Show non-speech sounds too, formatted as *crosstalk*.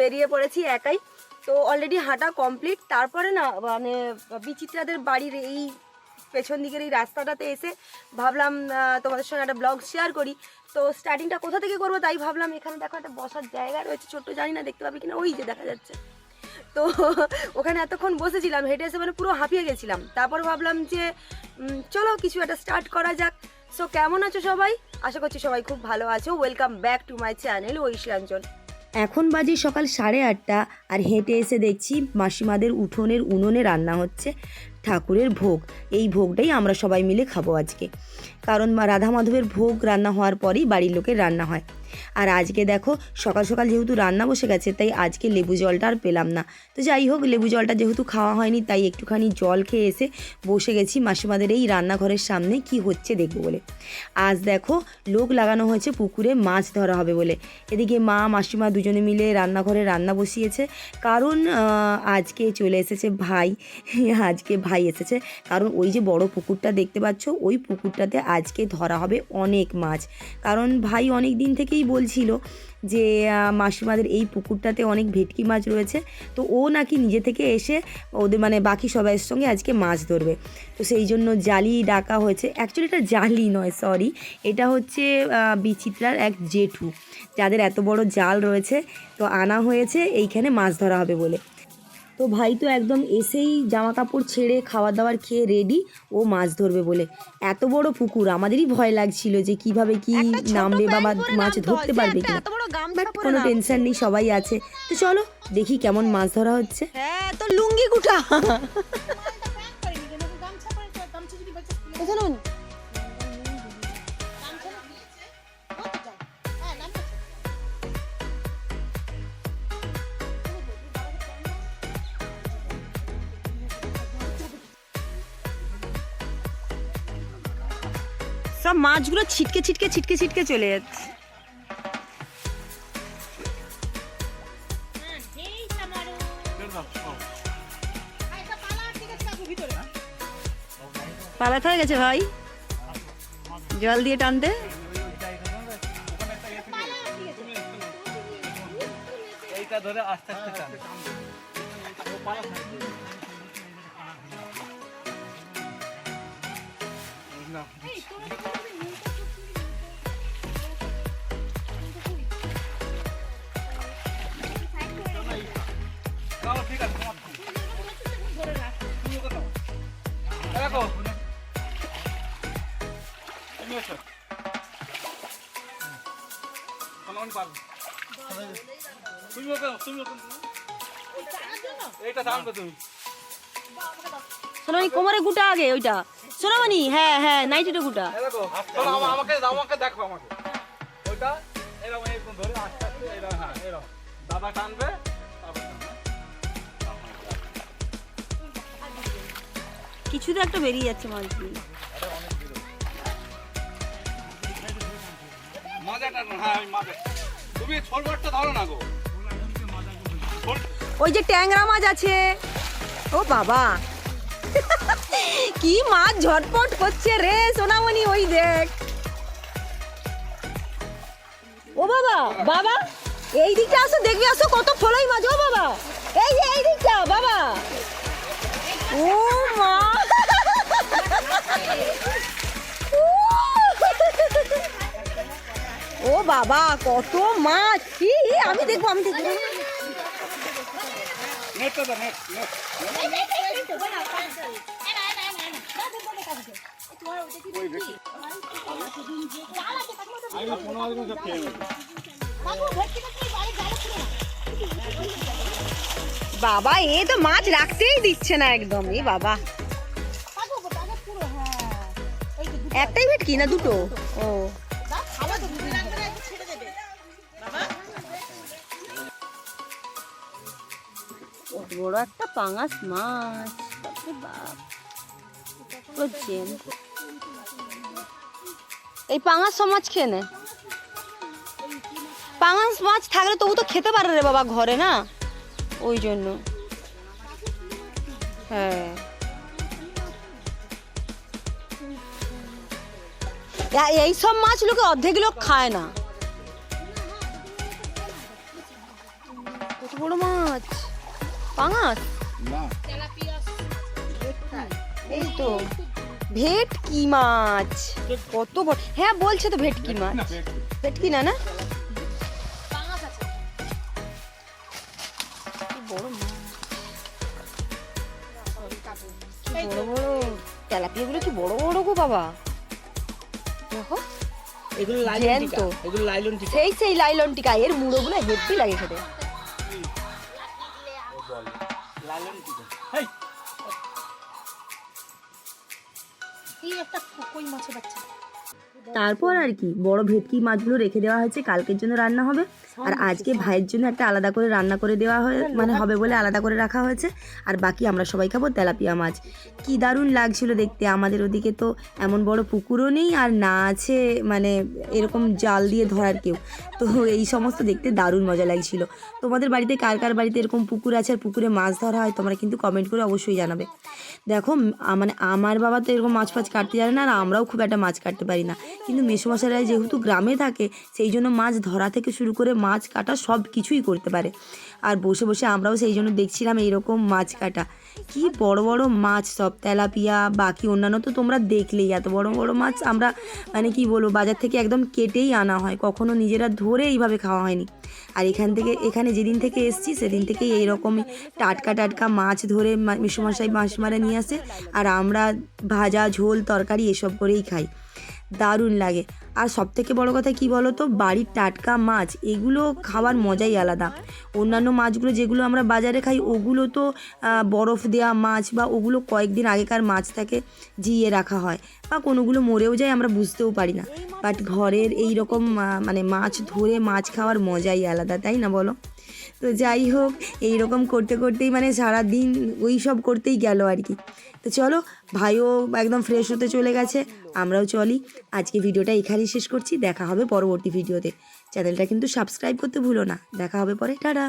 বেরিয়ে পড়েছি একাই। তো অলরেডি হাঁটা কমপ্লিট তারপরে না মানে বিচিত্রাদের বাড়ির এই পেছন দিকের এই রাস্তাটাতে এসে ভাবলাম তোমাদের সঙ্গে একটা ব্লগ শেয়ার করি। তো স্টার্টিংটা কোথা থেকে করব তাই ভাবলাম, এখানে দেখো একটা বসার জায়গা রয়েছে, ছোট্ট জানি না, দেখতে পাবি কিনা, ওই যে দেখা যাচ্ছে। তো *laughs* ওখানে এতক্ষণ বসেছিলাম, হেঁটে এসে মানে পুরো হাঁপিয়ে গেছিলাম। তারপর ভাবলাম যে চলো কিছু একটা স্টার্ট করা যাক। সো কেমন আছো সবাই? আশা করছি সবাই খুব ভালো আছো। Welcome back to my channel ঐশিয়াঞ্চল এখন বাজে সকাল সাড়ে আটটা আর হেঁটে এসে দেখছি মাসিমাদের উঠোনের উনুনে রান্না হচ্ছে ঠাকুরের ভোগ। এই ভোগটাই আমরা সবাই মিলে খাব আজকে। কারণ রাধা মাধবের ভোগ রান্না হওয়ার পরেই বাড়ির লোকের রান্না হয়। আর আজকে দেখো সকাল সকাল যেহেতু রান্না বসে গেছে, তাই আজকে লেবু জলটা আর পেলাম না। তো যাই হোক, লেবু জলটা যেহেতু খাওয়া হয়নি, তাই একটুখানি জল খেয়ে এসে বসে গেছি মাসিমাদের এই রান্নাঘরের সামনে কি হচ্ছে দেখব বলে। আজ দেখো লোক লাগানো হয়েছে পুকুরে মাছ ধরা হবে বলে। এদিকে মা, মাসিমা দুজনে মিলে রান্নাঘরে রান্না বসিয়েছে। কারণ আজকে চলে এসেছে ভাই, আজকে ভাই এসেছে। কারণ ওই যে বড় পুকুরটা দেখতে পাচ্ছ, ওই পুকুরটাতে আজকে ধরা হবে অনেক মাছ। কারণ ভাই অনেক দিন থেকেই বলছিল যে মাসিমাদের এই পুকুরটাতে অনেক ভেটকি মাছ রয়েছে। তো ও নাকি নিজে থেকে এসে ওদের মানে বাকি সবাইয়ের সঙ্গে আজকে মাছ ধরবে। তো সেই জন্য জালি ডাকা হয়েছে। অ্যাকচুয়ালি এটা জালি নয় সরি এটা হচ্ছে বিচিত্রার এক জেঠু। যাদের এত বড় জাল রয়েছে, তো আনা হয়েছে, এইখানে মাছ ধরা হবে বলে। তো ভাই তো একদম এসেই জামা কাপড় ছেড়ে খাওয়া দাওয়ার খেয়ে রেডি ও মাছ ধরবে বলে। এত বড় পুকুর আমাদেরই ভয় লাগছিল যে কীভাবে কি নামবে বা মাছ ধরতে পারবে কিনা। বাট কোনো টেনশন নেই সবাই আছে। তো চলো দেখি কেমন মাছ ধরা হচ্ছে। হ্যাঁ তো লুঙ্গি কুটা। সব মাছগুলো ছিটকে ছিটকে ছিটকে ছিটকে চলে যাচ্ছে। পালাতে হয়ে গেছে ভাই। জল দিয়ে টানতে ধরে আস্তে আস্তে টান দেখো। তুমি তুমি। এইটা তুমি সোনামণি কোমরে গুটা আগে ওইটা। সোনামণি হ্যাঁ হ্যাঁ নাইটিটা গুটা। আমাকে আমাকে দেখো আমাকে। ওইটা এরকম এরকম ধরে আস্তে আস্তে এরকম হ্যাঁ এরকম দাদা টানবে কিছু তো একটা বেরিয়ে যাচ্ছে মাজাটা হ্যাঁ ওই যে ট্যাংরা মাছ আছে। ও বাবা। কি মাছ ঝটপট করছে রে সোনামণি ওই দেখ। ও বাবা বাবা এই দিকটা আসো দেখবি আসো কত ফলাই মাছ ও বাবা। এই যে এই দিকটা বাবা। ও বাবা, কত মাছ! কি আমি দেখব আমি দেখব। বাবা, এ তো মাছ রাখতেই দিচ্ছে না একদম, এ বাবা। একটাই ভেটকি না, দুটো? ও। বড় একটা পাঙাশ মাছ। এই পাঙাশ সব মাছ খেয়ে নেয় পাঙাশ মাছ থাকলে তবু তো খেতে পারে রে বাবা ঘরে, না? ওই জন্য। হ্যাঁ। এ- এই সব মাছ লোকে অর্ধেক লোক খায় না। পাঙাশ এই তো। ভেটকি মাছ। কত বড় হ্যাঁ বলছে তো ভেটকি মাছ। ভেটকি। না না? বড় বড় বড়। তেলাপিয়াগুলো কি বড় বড় গো বাবা? দেখো। এগুলো লাইলন জ্যান্ত। টিকা এগুলো লাইলন টিকা। সেই সেই লাইলন টিকা এর মুড়োগুলো হেভি লাগে খেতে। এই একটা কই মাছের বাচ্চা তারপর আর কি, বড় ভেটকি মাছগুলো রেখে দেওয়া হয়েছে, কালকের জন্য রান্না হবে। আর আজকে ভাইয়ের জন্য একটা আলাদা করে রান্না করে দেওয়া হয়ে মানে হবে বলে আলাদা করে রাখা হয়েছে। আর বাকি আমরা সবাই খাব তেলাপিয়া মাছ। কি দারুণ লাগছিল দেখতে, আমাদের ওদিকে তো এমন বড় পুকুরও নেই, আর না আছে মানে এরকম জাল দিয়ে ধরার কেউ। তো এই সমস্ত দেখতে দারুণ মজা লাগছিল। তোমাদের বাড়িতে কার কার বাড়িতে এরকম পুকুর আছে, আর পুকুরে মাছ ধরা হয়, তোমরা কিন্তু কমেন্ট করে অবশ্যই জানাবে। দেখো মানে আমার বাবা তো এরকম মাছ ফাছ কাটতে জানে না আর আমরাও খুব একটা মাছ কাটতে পারি না। কিন্তু মেসোমশাইরা যেহেতু গ্রামে থাকে, সেই জন্য মাছ ধরা থেকে শুরু করে মাছ কাটা সব কিছুই করতে পারে। আর বসে বসে আমরাও সেই জন্য দেখছিলাম এইরকম মাছ কাটা। কি বড় বড় মাছ সব, তেলাপিয়া, বাকি অন্যান্য তো তোমরা দেখলেই, এত বড় বড় মাছ আমরা মানে কি বলব, বাজার থেকে একদম কেটেই আনা হয়। কখনো নিজেরা ধরে এইভাবে খাওয়া হয়নি। আর এখান থেকে, এখানে যেদিন থেকে এসছি, সেদিন থেকেই এইরকমই টাটকা টাটকা মাছ ধরে মিশুমশাই মাছ মারা নিয়ে আসে। আর আমরা ভাজা, ঝোল, তরকারি এসব করেই খাই। দারুণ লাগে। আর সব থেকে বড় কথা কি বলো তো বাড়ির টাটকা মাছ, এগুলো খাওয়ার মজাই আলাদা। অন্যান্য মাছগুলো যেগুলো আমরা বাজারে খাই, ওগুলো তো বরফ দেওয়া মাছ বা ওগুলো কয়েকদিন আগেকার মাছ থাকে, জিয়ে রাখা হয় বা কোনোগুলো মরেও যায় আমরা বুঝতেও পারি না। বাট ঘরের এই রকম মানে মাছ ধরে মাছ খাওয়ার মজাই আলাদা, তাই না বলো? তো যাই হোক এই রকম করতে করতেই মানে সারা দিন ওই সব করতেই গেল আর কি। তো চলো, ভাইও একদম ফ্রেশ হতে চলে গেছে, আমরাও চলি। আজকে ভিডিওটা এখানেই শেষ করছি, দেখা হবে পরবর্তী ভিডিওতে। চ্যানেলটা কিন্তু সাবস্ক্রাইব করতে ভুলো না। দেখা হবে পরে, টাটা।